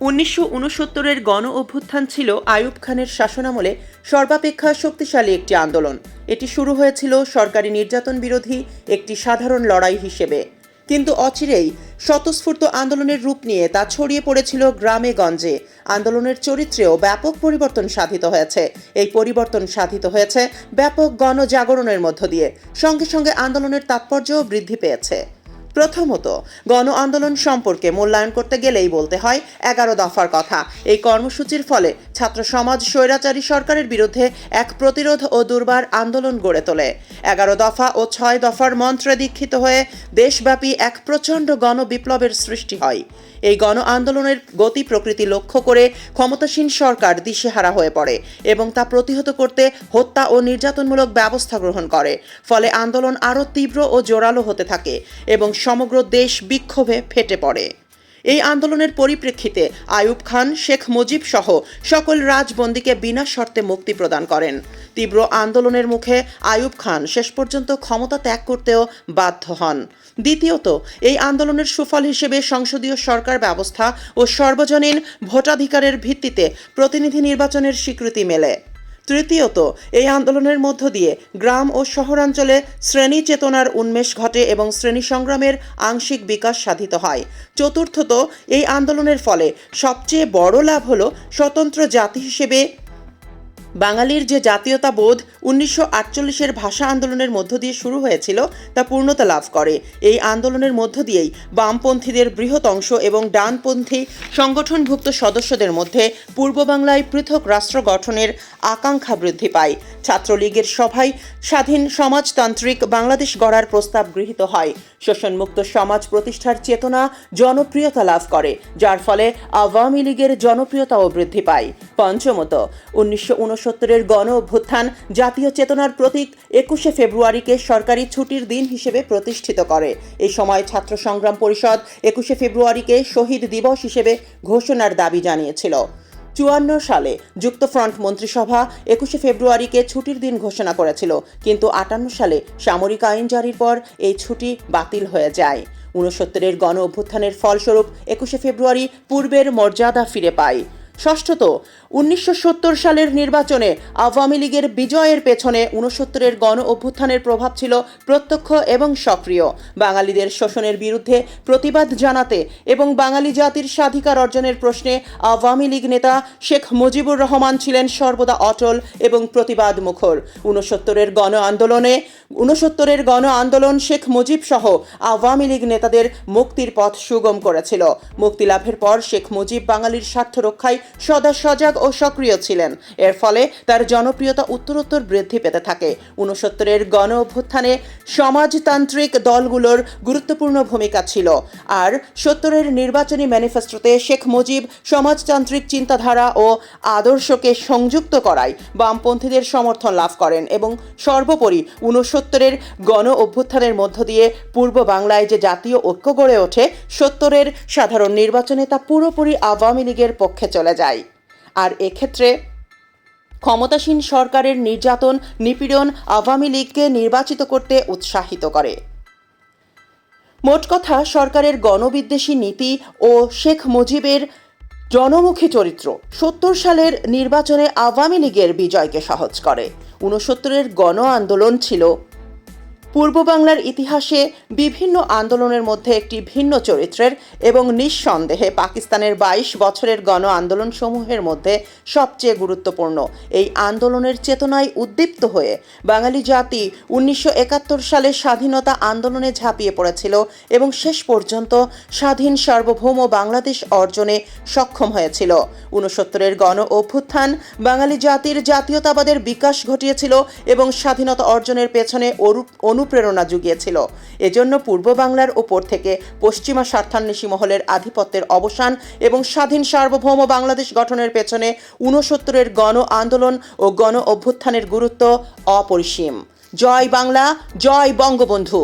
উনিশশো উনসত্তরের গণ অভ্যুত্থান ছিল আয়ুব খানের শাসনামলে সর্বাপেক্ষা শক্তিশালী একটি আন্দোলন। এটি শুরু হয়েছিল সরকারি নির্যাতন বিরোধী একটি সাধারণ লড়াই হিসেবে। কিন্তু অচিরেই স্বতঃস্ফূর্ত আন্দোলনের রূপ নিয়ে তা ছড়িয়ে পড়েছিল গ্রামে গঞ্জে। আন্দোলনের চরিত্রেও ব্যাপক পরিবর্তন সাধিত হয়েছে। এই পরিবর্তন সাধিত হয়েছে ব্যাপক গণজাগরণের মধ্য দিয়ে। সঙ্গে সঙ্গে আন্দোলনের তাৎপর্যও বৃদ্ধি পেয়েছে। প্রথমত, গণ আন্দোলন সম্পর্কে মূল্যায়ন করতে গেলেই বলতে হয় এগারো দফার কথা। এই কর্মসূচির ফলে ছাত্র সমাজ, স্বৈরাচারী সরকারের বিরুদ্ধে এক প্রতিরোধ ও দুর্বার আন্দোলন গড়ে তোলে। এগারো দফা ও ছয় দফার মন্ত্রে দীক্ষিত হয়ে দেশব্যাপী এক প্রচণ্ড গণ বিপ্লবের সৃষ্টি হয়। এই গণ আন্দোলনের গতি প্রকৃতি লক্ষ্য করে ক্ষমতাসীন সরকার দিশেহারা হয়ে পড়ে এবং তা প্রতিহত করতে হত্যা ও নির্যাতনমূলক ব্যবস্থা গ্রহণ করে। ফলে আন্দোলন আরও তীব্র ও জোরালো হতে থাকে এবং সমগ্র দেশ বিক্ষোভে ফেটে পড়ে। এই আন্দোলনের পরিপ্রেক্ষিতে আয়ুব খান, শেখ মুজিব সহ সকল রাজবন্দীকে বিনা শর্তে মুক্তি প্রদান করেন। তীব্র আন্দোলনের মুখে আয়ুব খান শেষ পর্যন্ত ক্ষমতা ত্যাগ করতেও বাধ্য হন। দ্বিতীয়ত, এই আন্দোলনের সুফল হিসেবে সংসদীয় সরকার ব্যবস্থা ও সর্বজনীন ভোটাধিকারের ভিত্তিতে প্রতিনিধি নির্বাচনের স্বীকৃতি মেলে। তৃতীয়ত, এই আন্দোলনের মধ্য দিয়ে গ্রাম ও শহরাঞ্চলে শ্রেণি চেতনার উন্মেষ ঘটে এবং শ্রেণি সংগ্রামের আংশিক বিকাশ সাধিত হয়। চতুর্থত, এই আন্দোলনের ফলে সবচেয়ে বড় লাভ হল স্বতন্ত্র জাতি হিসেবে বাঙালির যে জাতীয়তাবোধ উনিশশো আটচল্লিশের ভাষা আন্দোলনের মধ্য দিয়ে শুরু হয়েছিল, তা পূর্ণতা লাভ করে। এই আন্দোলনের মধ্য দিয়েই বামপন্থীদের বৃহৎ অংশ এবং ডানপন্থী সংগঠনভুক্ত সদস্যদের মধ্যে পূর্ব বাংলায় পৃথক রাষ্ট্র গঠনের আকাঙ্ক্ষা বৃদ্ধি পায়। ছাত্রলীগের সভায় স্বাধীন সমাজতান্ত্রিক বাংলাদেশ গড়ার প্রস্তাব গৃহীত হয়। শোষণমুক্ত সমাজ প্রতিষ্ঠার চেতনা জনপ্রিয়তা লাভ করে, যার ফলে আওয়ামী লীগের জনপ্রিয়তাও বৃদ্ধি পায়। পঞ্চমত, উনিশশো উনসত্তরের গণ অভ্যুত্থান জাতীয় চেতনার প্রতীক একুশে ফেব্রুয়ারিকে সরকারি ছুটির দিন হিসেবে প্রতিষ্ঠিত করে। এ সময় ছাত্র সংগ্রাম পরিষদ একুশে ফেব্রুয়ারিকে শহীদ দিবস হিসেবে ঘোষণার দাবি জানিয়েছিল। চুয়ান্ন সালে যুক্তফ্রন্ট মন্ত্রিসভা একুশে ফেব্রুয়ারিকে ছুটির দিন ঘোষণা করেছিল, কিন্তু আটান্ন সালে সামরিক আইন জারির পর এই ছুটি বাতিল হয়ে যায়। উনসত্তরের গণ অভ্যুত্থানের ফলস্বরূপ একুশে ফেব্রুয়ারি পূর্বের মর্যাদা ফিরে পায়। ষষ্ঠত উনিশশো সত্তর সালের নির্বাচনে আওয়ামী লীগের বিজয়ের পেছনে উনসত্তরের গণ অভ্যুত্থানের প্রভাব ছিল প্রত্যক্ষ এবং সক্রিয়। বাঙালিদের শোষণের বিরুদ্ধে প্রতিবাদ জানাতে এবং বাঙালি জাতির স্বাধিকার অর্জনের প্রশ্নে আওয়ামী লীগ নেতা শেখ মুজিবুর রহমান ছিলেন সর্বদা অটল এবং প্রতিবাদ মুখর উনসত্তরের গণ আন্দোলনে উনসত্তরের গণ আন্দোলন শেখ মুজিব সহ আওয়ামী লীগ নেতাদের মুক্তির পথ সুগম করেছিল। মুক্তি লাভের পর শেখ মুজিব বাঙালির স্বার্থ রক্ষায় সদা সজাগ ও সক্রিয় ছিলেন। এর ফলে তার জনপ্রিয়তা উত্তরোত্তর বৃদ্ধি পেতে থাকে। উনসত্তরের গণ অভ্যুত্থানে সমাজতান্ত্রিক দলগুলোর গুরুত্বপূর্ণ ভূমিকা ছিল। আর সত্তরের নির্বাচনী ম্যানিফেস্টোতে শেখ মুজিব সমাজতান্ত্রিক চিন্তাধারা ও আদর্শকে সংযুক্ত করায় বামপন্থীদের সমর্থন লাভ করেন এবং সর্বোপরি উনসত্তরের গণ অভ্যুত্থানের মধ্য দিয়ে পূর্ব বাংলায় যে জাতীয় ঐক্য গড়ে ওঠে, সত্তরের সাধারণ নির্বাচনে তা পুরোপুরি আওয়ামী লীগের পক্ষে চলে যায়। আর এক্ষেত্রে ক্ষমতাসীন সরকারের নির্যাতন, নিপীড়ন আওয়ামী লীগকে নির্বাচিত করতে উৎসাহিত করে। মোট কথা, সরকারের গণবিদ্বেষী নীতি ও শেখ মুজিবের জনমুখী চরিত্র সত্তর সালের নির্বাচনে আওয়ামী লীগের বিজয়কে সহজ করে। উনসত্তরের গণ আন্দোলন ছিল পূর্ব বাংলার ইতিহাসে বিভিন্ন আন্দোলনের মধ্যে একটি ভিন্ন চরিত্রের এবং নিঃসন্দেহে পাকিস্তানের বাইশ বছরের গণ আন্দোলন সমূহের মধ্যে সবচেয়ে গুরুত্বপূর্ণ। এই আন্দোলনের চেতনায় উদ্দীপ্ত হয়ে বাঙালি জাতি উনিশশো একাত্তর সালে স্বাধীনতা আন্দোলনে ঝাঁপিয়ে পড়েছিল এবং শেষ পর্যন্ত স্বাধীন সার্বভৌম বাংলাদেশ অর্জনে সক্ষম হয়েছিল। উনসত্তরের গণ অভ্যুত্থান বাঙালি জাতির জাতীয়তাবাদের বিকাশ ঘটিয়েছিল এবং স্বাধীনতা অর্জনের পেছনে অরূপ অনুপ্রেরণা জুগিয়েছিল। এজন্য পূর্ব বাংলার ওপর থেকে পশ্চিমা স্বার্থান্বেষী মহলের আধিপত্যের অবসান এবং স্বাধীন সার্বভৌম বাংলাদেশ গঠনের পেছনে ঊনসত্তরের গণ আন্দোলন ও গণ অভ্যুত্থানের গুরুত্ব অপরিসীম। জয় বাংলা, জয় বঙ্গবন্ধু।